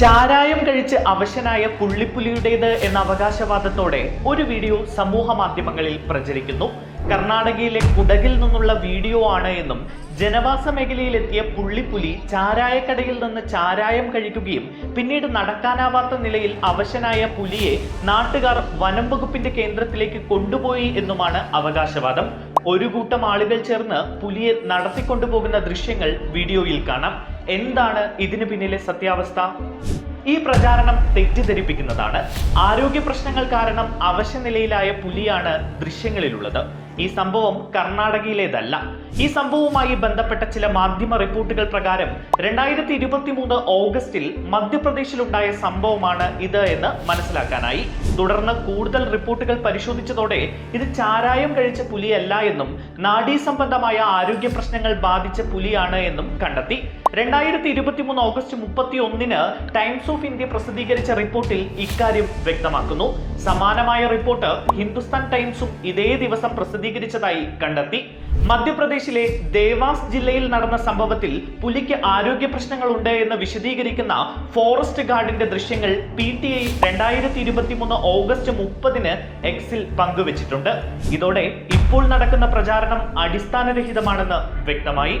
ചാരായം കഴിച്ച് അവശനായ പുള്ളിപ്പുലിയുടേത് എന്ന അവകാശവാദത്തോടെ ഒരു വീഡിയോ സമൂഹ മാധ്യമങ്ങളിൽ പ്രചരിക്കുന്നു. കർണാടകയിലെ കുടകിൽ നിന്നുള്ള വീഡിയോ ആണ് എന്നും ജനവാസ മേഖലയിലെത്തിയ പുള്ളിപ്പുലി ചാരായക്കടയിൽ നിന്ന് ചാരായം കഴിക്കുകയും പിന്നീട് നടക്കാനാവാത്ത നിലയിൽ അവശനായ പുലിയെ നാട്ടുകാർ വനം വകുപ്പിന്റെ കേന്ദ്രത്തിലേക്ക് കൊണ്ടുപോയി എന്നുമാണ് അവകാശവാദം. ഒരു കൂട്ടം ആളുകൾ ചേർന്ന് പുലിയെ നടത്തിക്കൊണ്ടുപോകുന്ന ദൃശ്യങ്ങൾ വീഡിയോയിൽ കാണാം. എന്താണ് ഇതിനു പിന്നിലെ സത്യാവസ്ഥ? ഈ പ്രചാരണം തെറ്റിദ്ധരിപ്പിക്കുന്നതാണ്. ആരോഗ്യ പ്രശ്നങ്ങൾ കാരണം അവശനിലയിലായ പുലിയാണ് ദൃശ്യങ്ങളിലുള്ളത്. ഈ സംഭവം കർണാടകയിലേതല്ല. ഈ സംഭവവുമായി ബന്ധപ്പെട്ട ചില മാധ്യമ റിപ്പോർട്ടുകൾ പ്രകാരം രണ്ടായിരത്തി ഇരുപത്തി മൂന്ന് ഓഗസ്റ്റിൽ മധ്യപ്രദേശിലുണ്ടായ സംഭവമാണ് ഇത് എന്ന് മനസ്സിലാക്കാനായി. തുടർന്ന് കൂടുതൽ റിപ്പോർട്ടുകൾ പരിശോധിച്ചതോടെ ഇത് ചാരായം കഴിച്ച പുലിയല്ല എന്നും നാഡീ സംബന്ധമായ ആരോഗ്യ പ്രശ്നങ്ങൾ ബാധിച്ച പുലിയാണ് എന്നും കണ്ടെത്തി. രണ്ടായിരത്തി ഇരുപത്തി മൂന്ന് ഓഗസ്റ്റ് മുപ്പത്തി ഒന്നിന് ടൈംസ് ഓഫ് ഇന്ത്യ പ്രസിദ്ധീകരിച്ച റിപ്പോർട്ടിൽ ഇക്കാര്യം വ്യക്തമാക്കുന്നു. സമാനമായ റിപ്പോർട്ട് ഹിന്ദുസ്ഥാൻ ടൈംസും ഇതേ ദിവസം പ്രസിദ്ധീകരിച്ചതായി കണ്ടെത്തി. മധ്യപ്രദേശിലെ ദേവാസ് ജില്ലയിൽ നടന്ന സംഭവത്തിൽ പുലിക്ക് ആരോഗ്യ പ്രശ്നങ്ങളുണ്ട് എന്ന് വിശദീകരിക്കുന്ന ഫോറസ്റ്റ് ഗാർഡിന്റെ ദൃശ്യങ്ങൾ പി ടി ഐ രണ്ടായിരത്തി ഇരുപത്തി മൂന്ന് ഓഗസ്റ്റ് മുപ്പതിന് എക്സിൽ പങ്കുവച്ചിട്ടുണ്ട്. ഇതോടെ ഇപ്പോൾ നടക്കുന്ന പ്രചാരണം അടിസ്ഥാനരഹിതമാണെന്ന് വ്യക്തമായി.